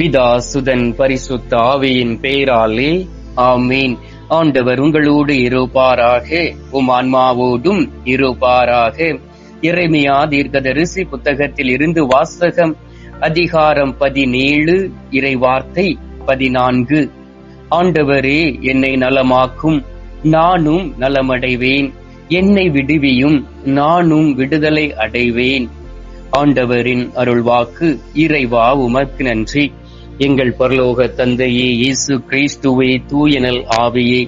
பிதா சுதன் பரிசுத்த ஆவியின் பெயராலே ஆமீன். ஆண்டவர் உங்களோடு இருப்பாராக உம் ஆன்மாவோடும் இருப்பாராக. இறைமையா தீர்க்கதரிசி புத்தகத்தில் இருந்து வாசகம் அதிகாரம் பதினேழு இறை வார்த்தை பதினான்கு. ஆண்டவரே என்னை நலமாக்கும் நானும் நலமடைவேன். என்னை விடுவியும் நானும் விடுதலை அடைவேன். ஆண்டவரின் அருள்வாக்கு இறைவா உமக்கு நன்றி. எங்கள் பரலோக தந்தையே இயேசு கிறிஸ்துவே தூயனல் ஆவியே.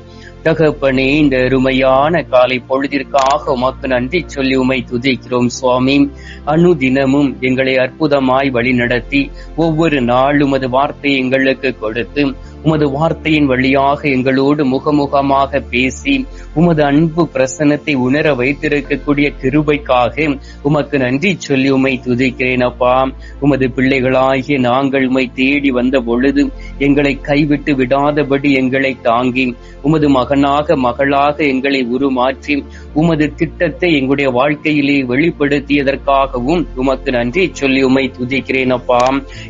தகப்பனே இந்த அருமையான காலை பொழுதிற்காக உமக்கு நன்றி சொல்லி உமை துதிக்கிறோம் சுவாமி. அனுதினமும் எங்களை அற்புதமாய் வழிநடத்தி ஒவ்வொரு நாளும் உமது வார்த்தை எங்களுக்கு கொடுத்து உமது வார்த்தையின் வழியாக எங்களோடு முகமுகமாக பேசி உமது அன்பு பிரசனத்தை உணர வைத்திருக்கக்கூடிய கிருபைக்காக உமக்கு நன்றி சொல்லி உமை துதிக்கிறேன் அப்பா. உமது பிள்ளைகளாகிய நாங்கள் உமை தேடி வந்த பொழுது எங்களை கைவிட்டு விடாதபடி எங்களை தாங்கி உமது மகனாக மகளாக எங்களை உருமாற்றி உமது திட்டத்தை எங்களுடைய வாழ்க்கையிலே வெளிப்படுத்தியதற்காகவும் உமக்கு நன்றி சொல்லி உமை துதிக்கிறேன் அப்பா.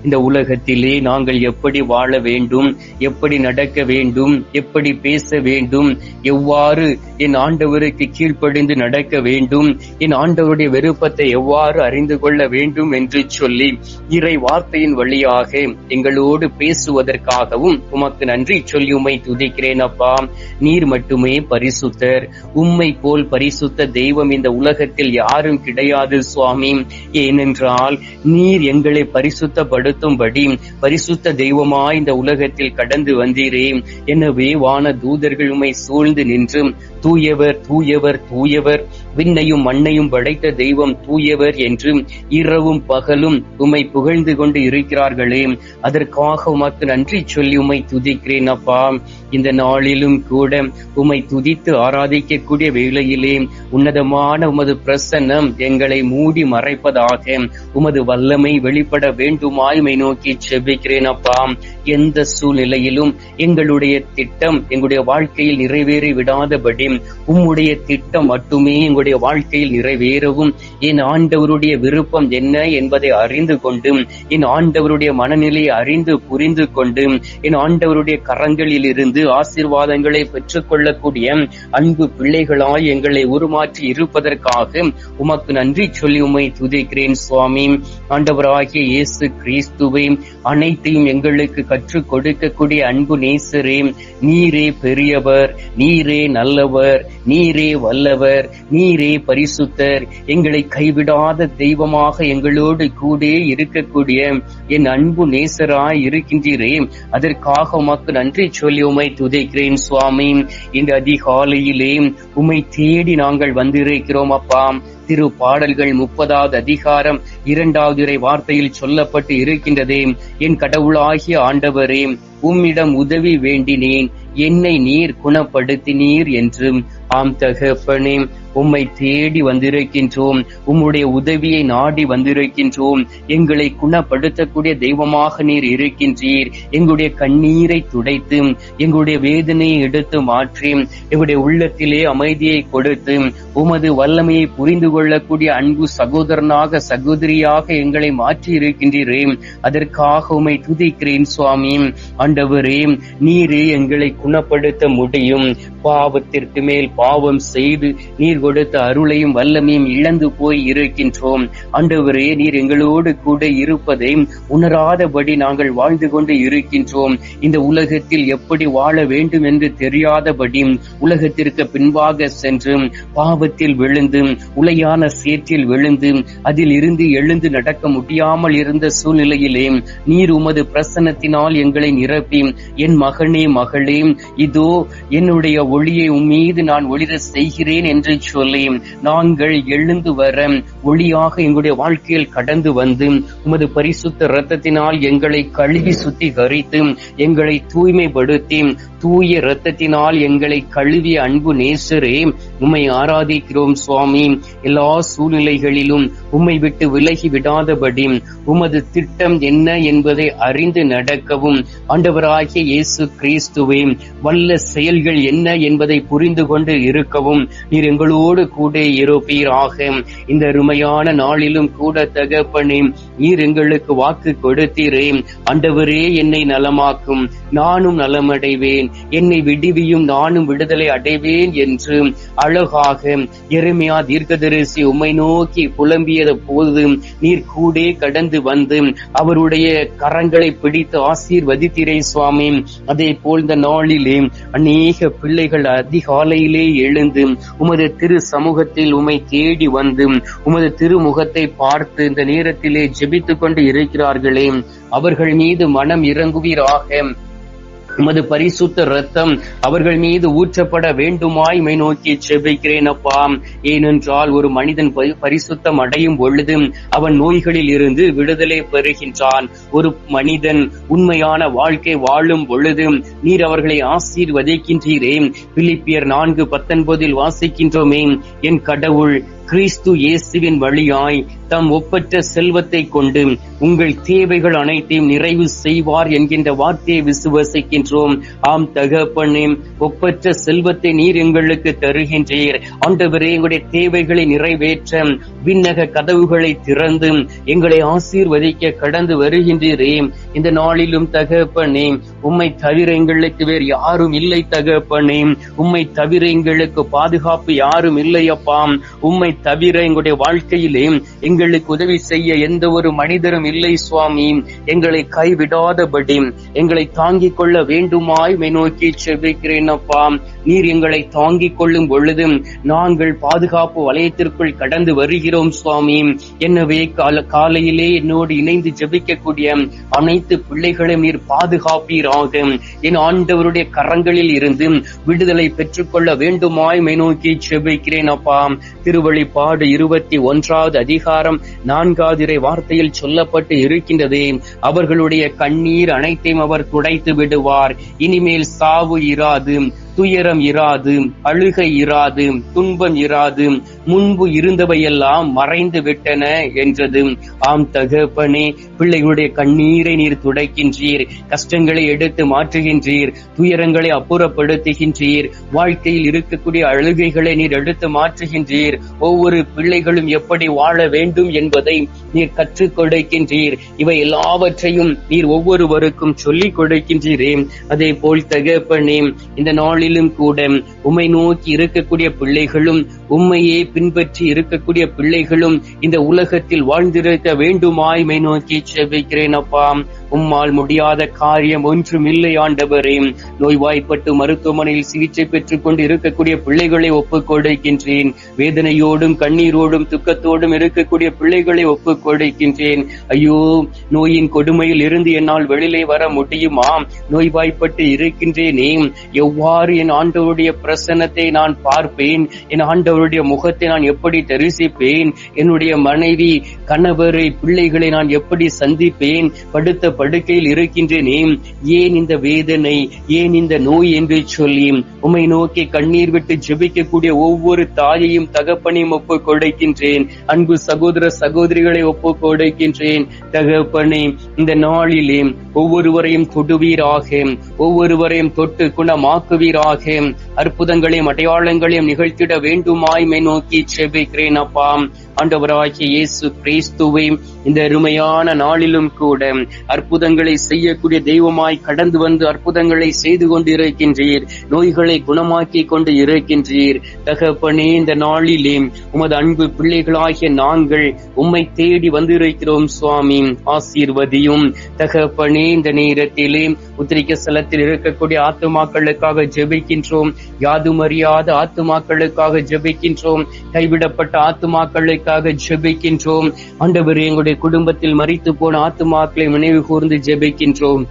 இந்த உலகத்திலே நாங்கள் எப்படி வாழ வேண்டும் எப்படி நடக்க வேண்டும் எப்படி பேச வேண்டும் எவ்வாறு என் ஆண்டவருக்கு கீழ்ப்படிந்து நடக்க வேண்டும். என் ஆண்டவருடைய விருப்பத்தை எவ்வாறு அறிந்து கொள்ள வேண்டும் என்று சொல்லி இறை வார்த்தையின் வழியாக எங்களோடு பேசுவதற்காகவும் உமக்கு நன்றி சொல்லி உம்மை துதிக்கிறேன் அப்பா. நீர் மட்டுமே பரிசுத்தர். உம்மை போல் பரிசுத்த தெய்வம் இந்த உலகத்தில் யாரும் கிடையாது சுவாமி. ஏனென்றால் நீர் எங்களை பரிசுத்தப்படுத்தும்படி பரிசுத்த தெய்வமாய் இந்த உலகத்தில் கடந்து வந்தீரே. எனவே வான தூதர்கள் உம்மை சூழ்ந்து நின்று தூயவர் தூயவர் தூயவர். விண்ணையும் மண்ணையும் படைத்த தெய்வம் தூயவர் என்று இரவும் பகலும் உம்மை புகழ்ந்து கொண்டு இருக்கிறார்களே. அதற்காக உமக்கு நன்றி சொல்லி உம்மை துதிக்கிறேன் அப்பா. இந்த நாளிலும் கூட உம்மை துதித்து ஆராதிக்கக்கூடிய வேளையிலே உன்னதமான உமது பிரசன்னம் எங்களை மூடி மறைப்பதாக உமது வல்லமை வெளிப்பட வேண்டுமாய்மை நோக்கி செபிக்கிறேன் அப்பா. எந்த சூழ்நிலையிலும் எங்களுடைய திட்டம் எங்களுடைய வாழ்க்கையில் நிறைவேறி விடாதபடி உம்முடைய திட்டம் மட்டுமே எங்களுடைய வாழ்க்கையில் நிறைவேறவும். என் ஆண்டவருடைய விருப்பம் என்ன என்பதை அறிந்து கொண்டு என் ஆண்டவருடைய மனநிலையை அறிந்து புரிந்து கொண்டு என் ஆண்டவருடைய கரங்களில் இருந்து ஆசீர்வாதங்களை பெற்றுக்கொள்ளக்கூடிய அன்பு பிள்ளைகளாய் எங்களை உருமாற்றி இருப்பதற்காக உமக்கு நன்றி சொல்லி உமை துதிக்கிறேன் சுவாமி. ஆண்டவராகிய இயேசு கிறிஸ்துவை அனைத்தையும் எங்களுக்கு கற்றுக் கொடுக்கக்கூடிய அன்பு நேசரே நீரே பெரியவர் நீரே நல்லவர் நீரே வல்லவர் நீரே பரிசுத்தர். எங்களை கைவிடாத தெய்வமாக எங்களோடு கூட இருக்கக்கூடிய என் அன்பு நேசராய் இருக்கின்றீரே அதற்காக உமக்கு நன்றி சொல்லி உமை துதைக்கிறேன் சுவாமி. இந்த அதிகாலையிலே உம்மை தேடி நாங்கள் வந்திருக்கிறோம் அப்பா. திரு பாடல்கள் முப்பதாவது அதிகாரம் இரண்டாவது இறை வார்த்தையில் சொல்லப்பட்டு இருக்கின்றதே. என் கடவுளாகிய ஆண்டவரே உம்மிடம் உதவி வேண்டினேன். என்னை நீர் குணப்படுத்தினீர் என்றும் ஆம் தகப்பனே உம்மை தேடி வந்திருக்கின்றோம். உம்முடைய உதவியை நாடி வந்திருக்கின்றோம். எங்களை குணப்படுத்தக்கூடிய தெய்வமாக நீர் இருக்கின்றீர். எங்களுடைய கண்ணீரை துடைத்து எங்களுடைய வேதனையை எடுத்து மாற்றி எங்களுடைய உள்ளத்திலே அமைதியை கொடுத்து உமது வல்லமையை புரிந்து கொள்ளக்கூடிய அன்பு சகோதரனாக சகோதரியாக எங்களை மாற்றி இருக்கின்றீரே. அதற்காக உமை துதிக்கிறேன் சுவாமி. ஆண்டவரே நீரே எங்களை குணப்படுத்த முடியும். பாவத்திற்கு மேல் பாவம் செய்து நீர் கொடுத்த அருளையும் வல்லமையும் இழந்து போய் இருக்கின்றோம். ஆண்டவரே நீர் எங்களோடு கூட இருப்பதை உணராதபடி நாங்கள் வாழ்ந்து கொண்டு இருக்கின்றோம். இந்த உலகத்தில் எப்படி வாழ வேண்டும் என்று தெரியாதபடி உலகத்திற்கு பின்பாக சென்று பாவத்தில் விழுந்து உலையான சேற்றில் விழுந்து அதில் இருந்து எழுந்து நடக்க முடியாமல் இருந்த சூழ்நிலையிலே நீர் உமது பிரசனத்தினால் எங்களை நிரப்பி என் மகனே மகளே இதோ என்னுடைய ஒளியை உம்மீது நான் ஒளிர செய்கிறேன் என்று சொல்லி நாங்கள் எழுந்து வர ஒளியாக எங்களுடைய வாழ்க்கையில் கடந்து வந்து உமது பரிசுத்த இரத்தத்தினால் எங்களை கழுவி சுத்திகரித்து எங்களை தூய்மைப்படுத்தி தூய இரத்தத்தினால் எங்களை கழுவிய அன்பு நேசரே உம்மை ஆராதிக்கிறோம் சுவாமி. எல்லா சூழ்நிலைகளிலும் உம்மை விட்டு விலகி விடாதபடி உமது திட்டம் என்ன என்பதை அறிந்து நடக்கவும். ஆண்டவராகிய இயேசு கிறிஸ்துவே வல்ல செயல்கள் என்ன என்பதை புரிந்து கொண்டு இருக்கவும் நீர் எங்களோடு கூட இருப்பீராக. இந்த அருமையான நாளிலும் கூட தகப்பனே நீர் எங்களுக்கு வாக்கு கொடுத்தீரே. ஆண்டவரே என்னை நலமாக்கும். நானும் நலமடைவேன். என்னை விடுவியும் நானும் விடுதலை அடைவேன் என்று அழகாக எருமையா தீர்க்கதரிசி உம்மை நோக்கி புலம்பியத போது நீர் கூடே கடந்து வந்து அவருடைய கரங்களை பிடித்து ஆசீர்வதித்திரை சுவாமி. அதே போல் இந்த நாளிலே அநேக பிள்ளைகள் அதிகாலையிலே எழுந்து உமது திரு சமூகத்தில் உம்மை தேடி வந்து உமது திருமுகத்தை பார்த்து இந்த நேரத்திலே ஜெபித்துக் கொண்டு இருக்கிறார்களே அவர்கள் மீது மனம் இறங்குவீராக. உமது பரிசுத்த ரத்தம் அவர்கள் மீது ஊற்றப்பட வேண்டுமாய் மை நோக்கி செபிக்கிறேன் அப்பா. ஏனென்றால் ஒரு மனிதன் பரி- பரிசுத்தம் அடையும் பொழுது அவன் நோய்களில் இருந்து விடுதலை பெறுகின்றான். ஒரு மனிதன் உண்மையான வாழ்க்கை வாழும் பொழுது நீர் அவர்களை ஆசீர்வதிக்கின்றீரே. பிலிப்பியர் நான்கு பத்தொன்பதில் வாசிக்கின்றோமே என் கடவுள் கிறிஸ்து இயேசுவின் வழியாய் தம் ஒப்பற்ற செல்வத்தை கொண்டு உங்கள் தேவைகள் அனைத்தையும் நிறைவு செய்வார் என்கின்ற வார்த்தையை விசுவசிக்கின்றோம். ஆம் தகப்பனே ஒப்பற்ற செல்வத்தை நீர் எங்களுக்கு தருகின்றீர். ஆண்டவரே எங்களுடைய தேவைகளை நிறைவேற்ற விண்ணக கதவுகளை திறந்து எங்களை ஆசீர்வதிக்க கடந்து வருகின்றீரே. இந்த நாளிலும் தகப்பனே உம்மை தவிர எங்களுக்கு வேறு யாரும் இல்லை தகப்பனே. உம்மை தவிர எங்களுக்கு பாதுகாப்பு யாரும் இல்லை அப்பாம் உம்மை தவிர எங்களுடைய வாழ்க்கையிலே எங்களுக்கு உதவி செய்ய எந்த ஒரு மனிதரும் இல்லை சுவாமி. எங்களை கைவிடாதபடி எங்களை தாங்கிக் கொள்ள வேண்டுமாய் நோக்கி செபிக்கிறேன் அப்பா. நீர் எங்களை தாங்கிக் கொள்ளும் பொழுது நாங்கள் பாதுகாப்பு வலயத்திற்குள் கடந்து வருகிறோம் சுவாமி. என்னவே கால காலையிலே என்னோடு இணைந்து ஜெபிக்கக்கூடிய அனைத்து பிள்ளைகளையும் நீர் பாதுகாப்பீராக. என் ஆண்டவருடைய கரங்களில் இருந்து விடுதலை பெற்றுக்கொள்ள வேண்டுமாய் நோக்கி செபிக்கிறேன் அப்பா. வெளிப்பாடு இருபத்தி ஒன்றாவது அதிகாரம் நான்காவது இறை வார்த்தையில் சொல்லப்பட்டு இருக்கின்றதே. அவர்களுடைய கண்ணீர் அனைத்தையும் அவர் துடைத்து விடுவார். இனிமேல் சாவு இராது. துயரம் இராது அழுகை இராது துன்பம் இராது முன்பு இருந்தவையெல்லாம் மறைந்து விட்டன என்றது. ஆம் தகப்பனே பிள்ளைகளுடைய கண்ணீரை நீர் துடைக்கின்றீர் கஷ்டங்களை எடுத்து மாற்றுகின்றீர் துயரங்களை அப்புறப்படுத்துகின்றீர் வாழ்க்கையில் இருக்கக்கூடிய அழுகைகளை நீர் எடுத்து மாற்றுகின்றீர் ஒவ்வொரு பிள்ளைகளும் எப்படி வாழ வேண்டும் என்பதை நீர் கற்றுக் கொடுக்கின்றீர். இவை எல்லாவற்றையும் நீர் ஒவ்வொருவருக்கும் சொல்லிக் கொடுக்கின்றீரே. அதே போல் தகப்பனே இந்த நாள் நாளிலும் கூட உம்மை நோக்கி இருக்கக்கூடிய பிள்ளைகளும் உண்மையை பின்பற்றி இருக்கக்கூடிய பிள்ளைகளும் இந்த உலகத்தில் வாழ்ந்திருக்க வேண்டுமாய் மை நோக்கி செவிக்கிறேன் அப்பா. உம்மால் முடியாத காரியம் ஒன்றும் இல்லை ஆண்டவரே. நோய்வாய்ப்பட்டு மருத்துவமனையில் சிகிச்சை பெற்றுக் கொண்டு இருக்கக்கூடிய பிள்ளைகளை ஒப்புக்கொடுக்கின்றேன். வேதனையோடும் கண்ணீரோடும் துக்கத்தோடும் இருக்கக்கூடிய பிள்ளைகளை ஒப்புக்கொடுக்கின்றேன். ஐயோ நோயின் கொடுமையில் இருந்து என்னால் வெளியிலே வர முடியுமா? நோய்வாய்ப்பட்டு இருக்கின்றேனே. எவ்வாறு என் ஆண்டவருடைய பிரசன்னத்தை நான் பார்ப்பேன். என் ஆண்டவருடைய முகத்தை நான் எப்படி தரிசிப்பேன்? என்னுடைய மனைவி கணவரை பிள்ளைகளை நான் எப்படி சந்திப்பேன்? படுத்த படுக்கையில் இருக்கின்றேனே ஏன் இந்த வேதனை ஏன் இந்த நோய் என்று சொல்லி உமை நோக்கி கண்ணீர் விட்டு ஜெபிக்கக்கூடிய ஒவ்வொரு தாயையும் தகப்பனையும் ஒப்பு கொடுக்கின்றேன். அன்பு சகோதர சகோதரிகளை ஒப்பு கொடுக்கின்றேன். தகப்பனே இந்த நாளிலே ஒவ்வொருவரையும் தொடுவீராக ஒவ்வொருவரையும் தொட்டு குணமாக்குவீராக அற்புதங்களையும் அடையாளங்களையும் நிகழ்த்திட வேண்டுமாய்மை நோக்கி செபிக்கிறேன் அப்பா ஆண்டவராகிய இயேசு கிறிஸ்துவை இந்த அருமையான நாளிலும் கூட அற்புதங்களை செய்யக்கூடிய தெய்வமாய் கடந்து வந்து அற்புதங்களை செய்து கொண்டு இருக்கின்றீர் நோய்களை குணமாக்கி கொண்டு இருக்கின்றீர். தகப்பனே இந்த நாளிலே உமது அன்பு பிள்ளைகளாகிய நாங்கள் உம்மை தேடி வந்திருக்கிறோம் சுவாமி. ஆசீர்வதியும். தகப்பனே இந்த நேரத்திலே உத்திரிக்க ஸ்தலத்தில் இருக்கக்கூடிய ஆத்துமாக்களுக்காக ஜெபிக்கின்றோம். யாதும் அறியாத ஆத்துமாக்களுக்காக ஜெபிக்கின்றோம். கைவிடப்பட்ட ஆத்துமாக்களுக்காக ஜெபிக்கின்றோம். ஆண்டவரே எங்களுடைய குடும்பத்தில் மறித்து போன ஆத்துமாக்களை நினைவு கூர்ந்து ஜெபிக்கின்றோம்.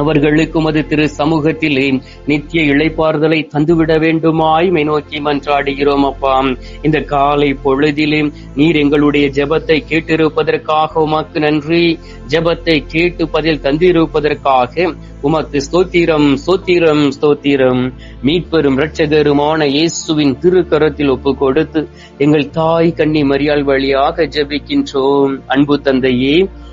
அவர்களுக்கு அது திரு சமூகத்திலே நித்திய இளைப்பாறுதலை தந்துவிட வேண்டுமாய் மை நோக்கி மன்றாடுகிறோம் அப்பா. இந்த காலை பொழுதிலே நீர் எங்களுடைய ஜெபத்தை கேட்டிருப்பதற்காக உமக்கு நன்றி. ஜெபத்தை கேட்டு பதில் தந்திருப்பதற்காக உமக்கு ஸ்தோத்திரம் ஸ்தோத்திரம் ஸ்தோத்திரம். மீட்பெரும் இரட்சகருமான இயேசுவின் திருக்கரத்தில் ஒப்பு கொடுத்து எங்கள் தாய் கண்ணி மரியாள் வழியாக ஜெபிக்கின்றோம். அன்பு தந்தையே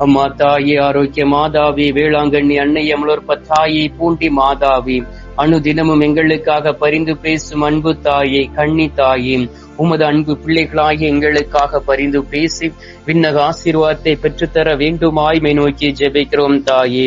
அம்மா தாயே ஆரோக்கிய மாதாவி வேளாங்கண்ணி அன்னை அமலோற்ப தாயே பூண்டி மாதாவி. அனுதினமும் எங்களுக்காக பரிந்து பேசும் அன்பு தாயே கண்ணி தாயே. உமது அன்பு பிள்ளைகளாகி எங்களுக்காக பரிந்து பேசி விண்ணக ஆசீர்வாதத்தை பெற்றுத்தர வேண்டுமாய்மை நோக்கி ஜெபிக்கிறோம் தாயே.